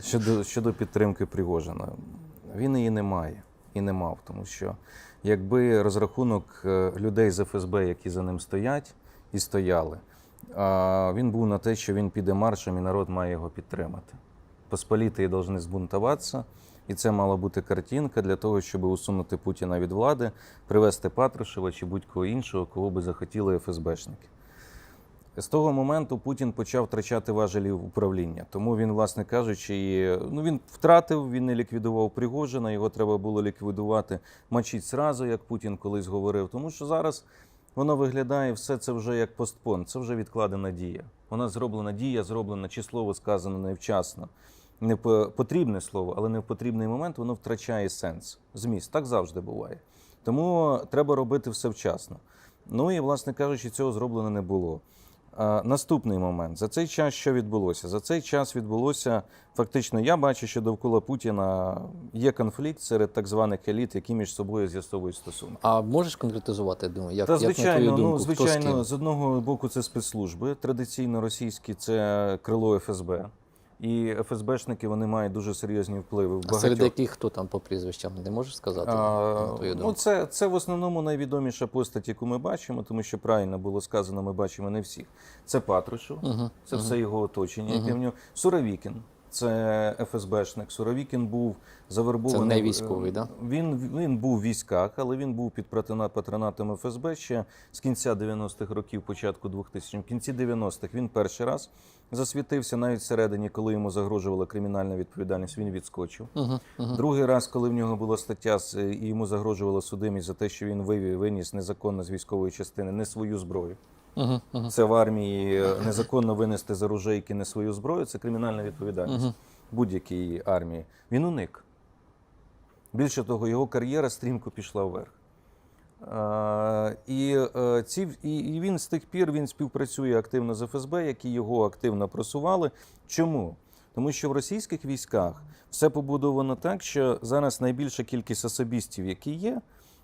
Щодо, щодо підтримки Пригожина, він її не має і не мав, тому що якби розрахунок е, людей з ФСБ, які за ним стоять і стояли, він був на те, що він піде маршем і народ має його підтримати. Посполітої повинні збунтуватися, і це мала бути картинка для того, щоб усунути Путіна від влади, привести Патрушева чи будь-кого іншого, кого би захотіли ФСБшники. З того моменту Путін почав втрачати важелі управління. Тому він, власне кажучи, ну він втратив, він не ліквідував Пригожина, його треба було ліквідувати, мочить зразу, як Путін колись говорив. Тому що зараз воно виглядає все це вже як постпон, це вже відкладена дія. Вона зроблена дія, зроблена чи слово сказано невчасно. Не потрібне слово, але не в потрібний момент воно втрачає сенс. Зміст так завжди буває. Тому треба робити все вчасно. Ну і, власне кажучи, цього зроблено не було. Наступний момент. За цей час що відбулося? За цей час відбулося фактично. Я бачу, що довкола Путіна є конфлікт серед так званих еліт, які між собою з'ясовують стосунки. А можеш конкретизувати, думаю, як, Та як на твою думку, ну хто з звичайно, ким? з одного боку це спецслужби. Традиційно російські це крило ФСБ. І ФСБшники вони мають дуже серйозні впливи в А серед яких хто там по прізвищам, не можеш сказати? А, на ну, це, це в основному найвідоміша постать, яку ми бачимо, тому що правильно було сказано, ми бачимо не всіх. Це Патрушев, угу, це угу. все його оточення, нього. Суровікін. Це ФСБшник. Суровікін був завербований. Це не військовий, да? Він, він був в військах, але він був під патронат- патронатом ФСБ ще з кінця 90-х років, початку 2000-х. В кінці 90-х він перший раз засвітився навіть всередині, коли йому загрожувала кримінальна відповідальність, він відскочив. Мгм, мгм. Другий раз, коли в нього була стаття з- і йому загрожувала судимість за те, що він вивів, виніс незаконно з військової частини не свою зброю. Мгм, мгм. Це в армії незаконно винести з оружейки не свою зброю. Це кримінальна відповідальність Мгм. будь-якій армії. Він уник. Більше того, його кар'єра стрімко пішла вверх. Е, І, е, ці, і, і він з тих пір він співпрацює активно з ФСБ, які його активно просували. Чому? Тому що в російських військах все побудовано так, що зараз найбільша кількість особістів, які є,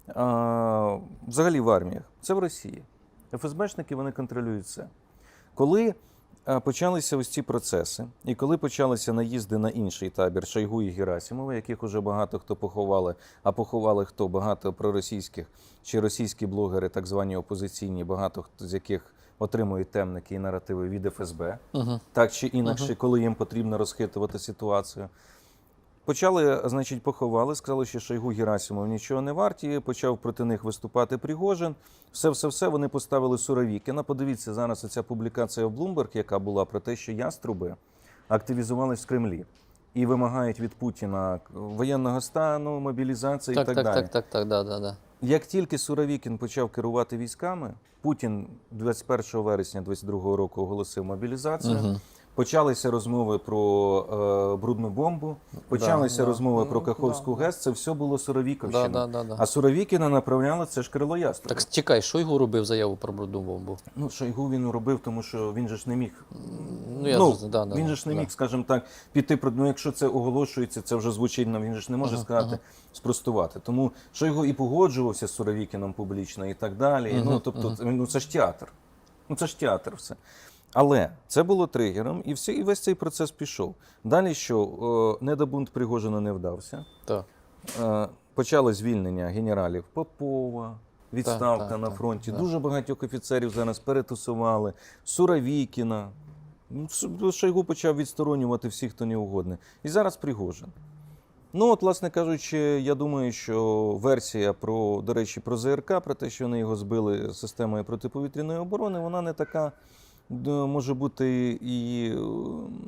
а, взагалі в арміях, це в Росії. ФСБшники вони контролюють все. Коли е, почалися ось ці процеси, і коли почалися наїзди на інший табір Шойгу і Герасимова, яких уже багато хто поховали, а поховали хто багато проросійських чи російські блогери, так звані опозиційні, багато хто з яких отримують темники і наративи від ФСБ, Мгм. так чи інакше, коли їм потрібно розхитувати ситуацію. Почали, значить, поховали, сказали, що Шойгу Герасимов нічого не варті, почав проти них виступати Пригожин. Все, все, все. Вони поставили Суровікіна. Подивіться зараз оця публікація в Bloomberg, яка була про те, що яструби активізувались в Кремлі і вимагають від Путіна воєнного стану, мобілізації Так, і так, так, далі. так, так, так, да, да, да. Як тільки Суровікін почав керувати військами, Путін 21 вересня 22 року оголосив мобілізацію. Мгм. Почалися розмови про е, брудну бомбу, почалися да. розмови Ну, про Каховську да, ГЕС. Це все було Суровіковщина. Да, да, да, да. А Суровікіна направляли це ж крило яструб. Так чекай, Шойгу робив заяву про брудну бомбу. Ну Шойгу він робив, тому що він же ж не міг. Ну, я ну, да, да, він же ж не да. міг, скажімо так, піти про. Ну, якщо це оголошується, це вже звучить. ну, Він же ж не може сказати спростувати. Тому Шойгу і погоджувався з Суровікіном публічно і так далі. Ну тобто, це- ну це ж театр. Ну це ж театр все. Але це було тригером, і всі, і весь цей процес пішов. Далі що е, недобунт Пригожина не вдався. Так. Е, почали звільнення генералів Попова, відставка так, на так, фронті. так. Дуже багатьох офіцерів зараз перетусували. Суровікіна. Ну, Ш- Шойгу почав відсторонювати всіх, хто не угодний. І зараз Пригожин. Ну, от, власне кажучи, я думаю, що версія про, до речі, про ЗРК, про те, що вони його збили системою протиповітряної оборони, вона не така. Може бути і,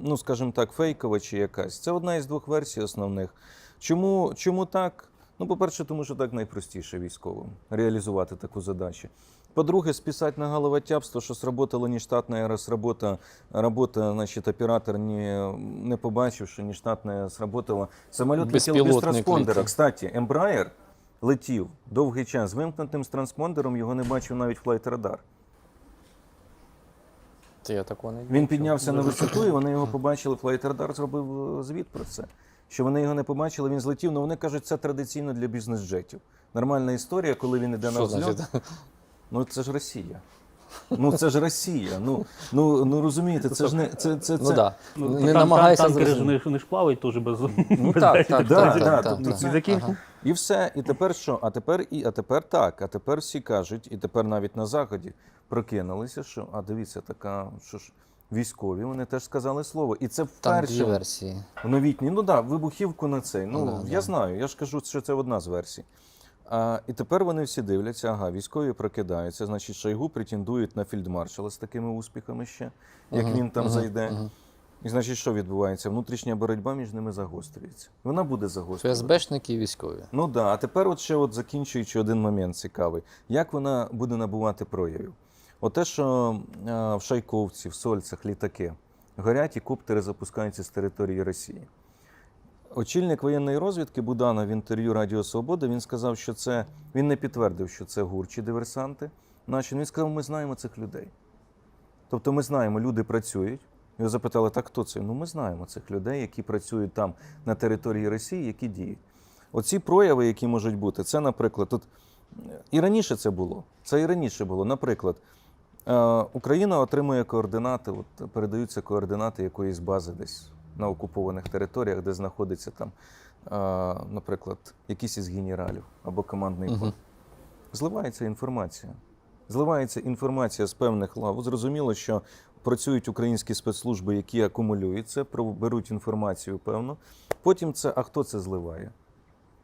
ну скажімо так, фейкова чи якась. Це одна із двох версій основних. Чому, чому так? Ну, по-перше, тому що так найпростіше військовим реалізувати таку задачу. По-друге, списать на головотяпство, що сработала нештатна розработа, робота, значить, оператор не, не побачив, що нештатна сработала. Самоліт летів без транспондера. летів. Кстати, Embraer летів довгий час з вимкнутим з транспондером, його не бачив навіть флайт радар. Це я такого не Він піднявся на висоту, і вони його побачили. Флайт радар зробив е, звіт про це. Що вони його не побачили, він злетів. але вони кажуть, це традиційно для бізнес-джетів. Нормальна історія, коли він іде на взльот. Ну це ж Росія. Ну це ж Росія. Ну, ну, ну розумієте, це ж не це, це, це, Ну да. Ну, не там- там намагайся танкери ж зрозуміти. вони ж- плавають теж без, Ну без так, деяких так, Да, так, да, так, тобто так, це- так. Ага. І все. І тепер що? А тепер і а тепер так. А тепер всі кажуть, і тепер навіть на заході прокинулися, що а дивіться, така що ж військові, вони теж сказали слово. І це вперше версії. в новітній. Ну да, вибухівку на цей. Ну Да, я да. знаю. Я ж кажу, що це одна з версій. А, і тепер вони всі дивляться, ага, військові прокидаються. Значить, Шойгу претендують на фільдмаршала з такими успіхами ще, як Мгм, він там мгм, зайде. мгм. І значить, що відбувається? Внутрішня боротьба між ними загострюється. Вона буде загострюватися. ФСБшники і військові. Ну да, а тепер от ще от закінчуючи один момент цікавий. Як вона буде набувати проявів? От те, що е, в Шайковці, в Сольцях літаки горять і коптери запускаються з території Росії. Очільник воєнної розвідки Буданов в інтерв'ю Радіо Свобода він сказав, що це він не підтвердив, що це гурчі диверсанти. Наші він сказав, ми знаємо цих людей. Тобто ми знаємо, люди працюють. Його запитали, так хто це? Ну, ми знаємо цих людей, які працюють там на території Росії, які діють. Оці прояви, які можуть бути, це, наприклад, тут і раніше це було. Це і раніше було. Наприклад, е, Україна отримує координати, от передаються координати якоїсь бази десь на окупованих територіях, де знаходиться там, е, наприклад, якийсь із генералів або командний фонд. Зливається інформація. Зливається інформація з певних лав. Зрозуміло, що працюють українські спецслужби, які акумулюють це, беруть інформацію певну. Потім це, а хто це зливає?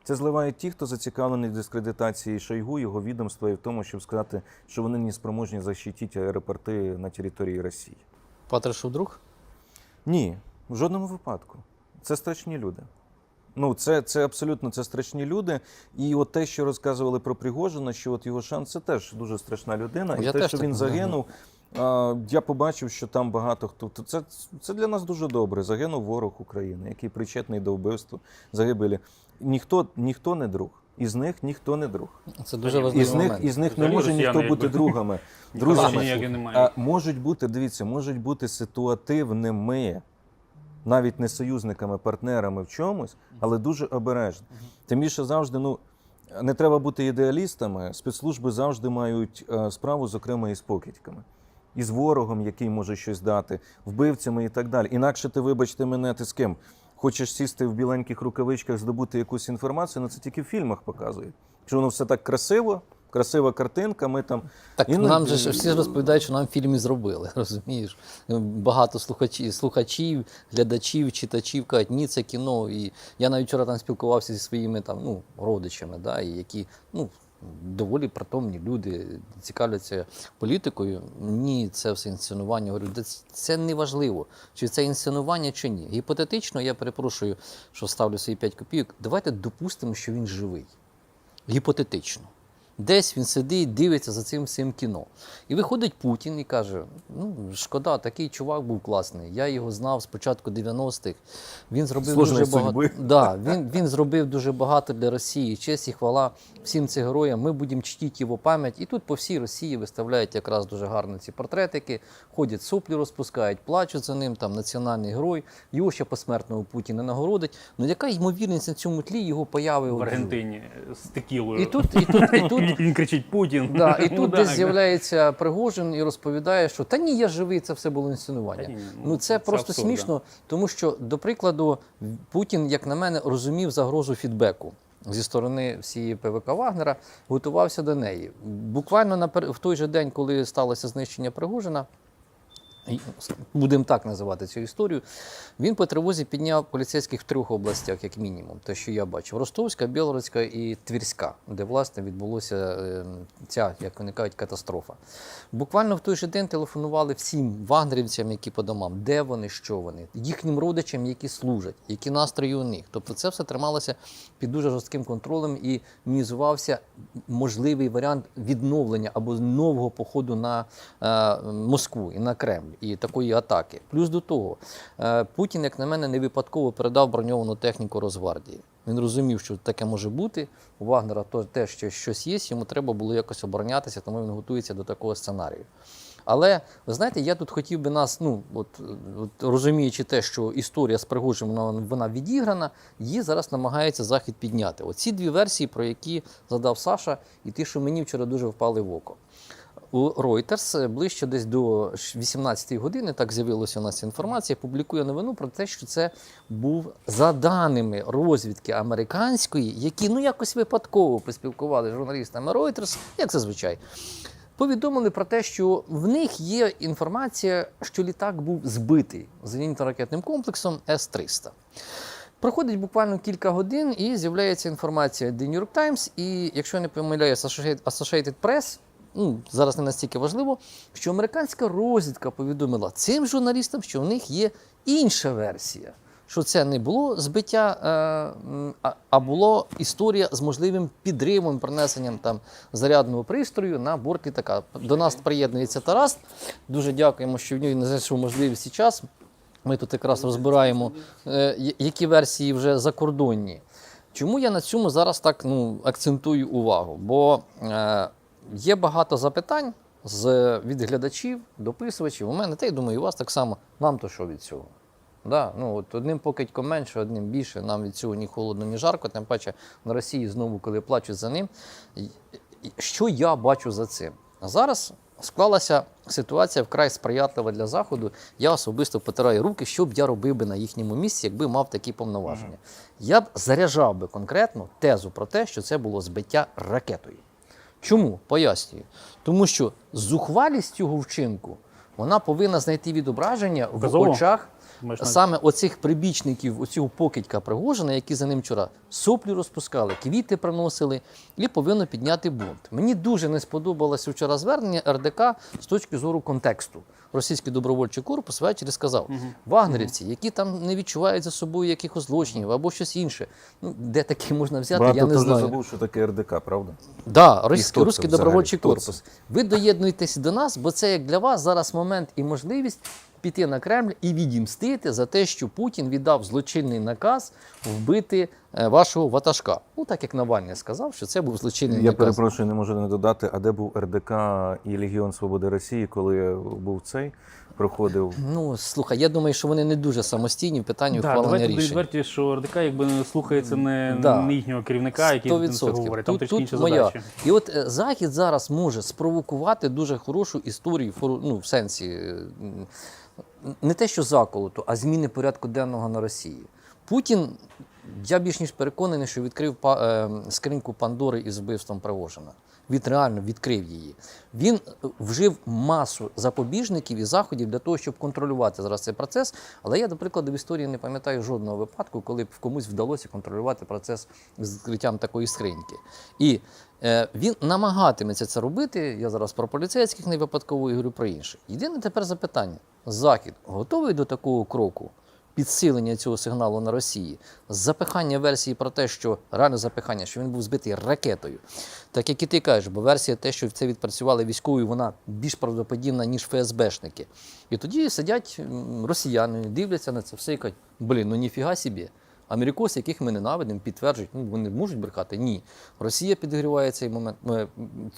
Це зливають ті, хто зацікавлений в дискредитації Шойгу, його відомства і в тому, щоб сказати, що вони не спроможні захистити аеропорти на території Росії. Патришев друг? Ні, в жодному випадку. Це страшні люди. Ну, це, це абсолютно це страшні люди. І от те, що розказували про Пригожина, що от його шанс, це теж дуже страшна людина. І Я те, що він загинув, я побачив, що там багато хто. Це, це для нас дуже добре. Загинув ворог України, який причетний до вбивства, загибелі. Ніхто, ніхто не друг. Із них ніхто не друг. Це дуже Із них, момент. із них не може ніхто бути якби, другами. Друзями. А можуть бути, дивіться, можуть бути ситуативними, навіть не союзниками, партнерами в чомусь, але дуже обережно. Тим більше завжди, ну. Не треба бути ідеалістами. Спецслужби завжди мають е, справу, зокрема, із покидьками, із ворогом, який може щось дати, вбивцями і так далі. Інакше ти, вибачте мене, ти з ким? Хочеш сісти в біленьких рукавичках, здобути якусь інформацію, ну це тільки в фільмах показують. Що воно все так красиво, красива картинка. Ми там Так Іноді- нам же ж всі розповідають, що нам фільм і зробили, розумієш? Багато слухачів, слухачів, глядачів, читачів кажуть, ні, це кіно. І я навіть вчора там спілкувався зі своїми там, ну, родичами, да, і які ну, доволі притомні люди, цікавляться політикою. Ні, це все інсценування. Говорю, «Да це не важливо, чи це інсценування, чи ні. Гіпотетично, я перепрошую, що ставлю свої 5 копійок. Давайте допустимо, що він живий. Гіпотетично. Десь він сидить, дивиться за цим всім кіно. І виходить Путін і каже: ну, шкода, такий чувак був класний. Я його знав з початку 90-х. Він зробив Сложної дуже багато. судьби. Да, він, він зробив дуже багато для Росії. Честь і хвала всім цим героям. Ми будемо чтити його пам'ять. І тут по всій Росії виставляють якраз дуже гарно ці портретики, ходять соплі, розпускають, плачуть за ним, там національний герой. Його ще посмертно Путін не нагородить. Ну яка ймовірність на цьому тлі його появи в Аргентині з текілою. І тут, і тут, і тут Він кричить Путін. Да, і Ну, тут десь з'являється Пригожин і розповідає, що та ні, я живий, це все було інсценування. Ні, ну, ну це, це просто абсурд, смішно, тому що, до прикладу, Путін, як на мене, розумів загрозу фідбеку. Зі сторони всієї ПВК Вагнера готувався до неї. Буквально напер... в той же день, коли сталося знищення Пригожина, будемо так називати цю історію. Він по тривозі підняв поліцейських в трьох областях, як мінімум, те, що я бачив: Ростовська, Білоруська і Твірська, де власне відбулося е, ця, як вони кажуть, катастрофа. Буквально в той же день телефонували всім вагнерівцям, які по домам, де вони, що вони, їхнім родичам, які служать, які настрої у них. Тобто це все трималося під дуже жорстким контролем і мінізувався можливий варіант відновлення або нового походу на е, Москву і на Кремль, і такої атаки. Плюс до того, е, Путін, як на мене, не випадково передав броньовану техніку Росгвардії. Він розумів, що таке може бути. У Вагнера теж що щось є, йому треба було якось оборонятися, тому він готується до такого сценарію. Але ви знаєте, я тут хотів би нас, ну от, от розуміючи те, що історія з Пригожим вона, вона відіграна, її зараз намагається захід підняти. Оці дві версії, про які задав Саша, і ті, що мені вчора дуже впали в око. У Reuters е, ближче десь до 18-ї години, так з'явилася у нас інформація, публікує новину про те, що це був за даними розвідки американської, які ну якось випадково поспілкували з журналістами Reuters, як зазвичай. Повідомили про те, що в них є інформація, що літак був збитий зенітно-ракетним комплексом С-300. Проходить буквально кілька годин і з'являється інформація The New York Times, і якщо я не помиляюсь, Associated Press, ну, зараз не настільки важливо, що американська розвідка повідомила цим журналістам, що в них є інша версія. Що це не було збиття, е, а- а було історія з можливим підривом, принесенням там зарядного пристрою на борт літака. До нас приєднується Тарас. Дуже дякуємо, що в нього не знайшов можливість час. Ми тут якраз розбираємо, е, які версії вже закордонні. Чому я на цьому зараз так ну, акцентую увагу? Бо е, є багато запитань з, від глядачів, дописувачів. У мене, та й думаю, у вас так само. Нам то що від цього? Да, ну, от одним покидьком менше, одним більше. Нам від цього ні холодно, ні жарко. Тим паче на Росії знову, коли плачуть за ним. Що я бачу за цим? Зараз склалася ситуація вкрай сприятлива для Заходу. Я особисто потираю руки, що б я робив би на їхньому місці, якби мав такі повноваження. Я б заряджав би конкретно тезу про те, що це було збиття ракетою. Чому? Пояснюю. Тому що зухвалість цього вчинку вона повинна знайти відображення в Показово? очах Маєш на- саме оцих прибічників, оцього покидька Пригожина, які за ним вчора соплі розпускали, квіти приносили, і повинно підняти бунт. Мені дуже не сподобалося вчора звернення РДК з точки зору контексту. Російський добровольчий корпус ввечері сказав: вагнерівці, які там не відчувають за собою якихось злочинів або щось інше. Ну, де таке можна взяти, Багато я не знаю. забув, що таке РДК, правда? Да, російський, русський добровольчий корпус. Ви доєднуєтесь до нас, бо це як для вас зараз момент і можливість піти на Кремль і відімстити за те, що Путін віддав злочинний наказ вбити е, вашого ватажка. Ну так як Навальний сказав, що це був злочинний Я наказ. перепрошую, не можу не додати, а де був РДК і Легіон Свободи Росії, коли був цей, проходив. Ну слухай, я думаю, що вони не дуже самостійні в питанні Да, ухвалення рішень. відверті, що РДК якби не слухається не, Да. не їхнього керівника, який це 100%. говорить. Там Тут, трішки тут інші моя. задачі. І от е, Захід зараз може спровокувати дуже хорошу історію, ну, в сенсі е, не те, що заколоту, а зміни порядку денного на Росії. Путін, я більш ніж переконаний, що відкрив е, скриньку Пандори із вбивством Пригожина. Він реально відкрив її. Він е, вжив масу запобіжників і заходів для того, щоб контролювати зараз цей процес. Але я, до прикладу, в історії не пам'ятаю жодного випадку, коли б комусь вдалося контролювати процес з відкриттям такої скриньки. І е, він намагатиметься це робити. Я зараз про поліцейських не випадково і говорю про інше. Єдине тепер запитання: Захід готовий до такого кроку? Підсилення цього сигналу на Росії, запихання версії про те, що реально запихання, що він був збитий ракетою. Так як і ти кажеш, бо версія те, що це відпрацювали військові, вона більш правдоподібна, ніж ФСБшники. І тоді сидять росіяни, дивляться на це все і кажуть, блін, ну ніфіга собі. Америкоси, яких ми ненавидимо, підтверджують, ну вони можуть брехати? Ні. Росія підігріває цей момент,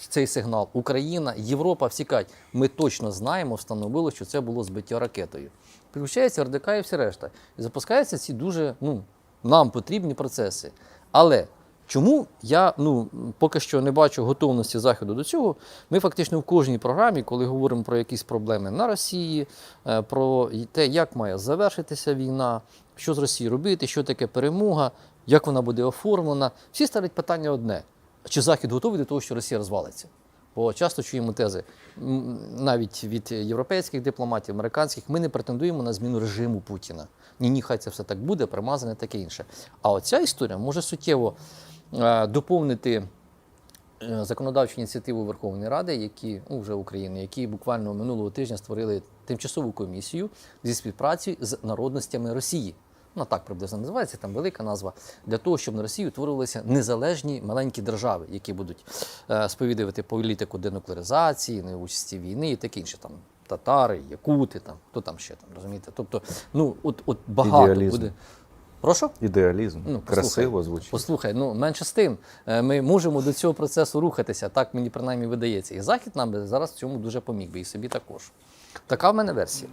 цей сигнал. Україна, Європа всі ми точно знаємо, встановили, що це було збиття ракетою. Підключається РДК і все решта. І запускаються ці дуже ну, нам потрібні процеси. Але чому я ну, поки що не бачу готовності Заходу до цього? Ми фактично в кожній програмі, коли говоримо про якісь проблеми на Росії, е, про те, як має завершитися війна, що з Росією робити, що таке перемога, як вона буде оформлена, всі ставлять питання одне: чи Захід готовий до того, що Росія розвалиться? Бо часто чуємо тези навіть від європейських дипломатів, американських, ми не претендуємо на зміну режиму Путіна. Ні, ні, хай це все так буде, примазане, таке інше. А оця історія може суттєво доповнити е, законодавчу ініціативу Верховної Ради, які ну, вже України, які буквально минулого тижня створили тимчасову комісію зі співпраці з народностями Росії. Ну так приблизно називається, там велика назва для того, щоб на Росії утворювалися незалежні маленькі держави, які будуть е, сповідувати політику денуклеаризації, неучасті війни і таке інше. Там татари, якути, там хто там ще там розумієте. Тобто, ну от, от багато Ідеалізм. буде. Прошу? Ідеалізм. Ну, послухай. Красиво звучить. Послухай, ну менше з тим, е, ми можемо до цього процесу рухатися, так мені принаймні видається. І Захід нам би зараз в цьому дуже поміг би, і собі також. Така в мене версія.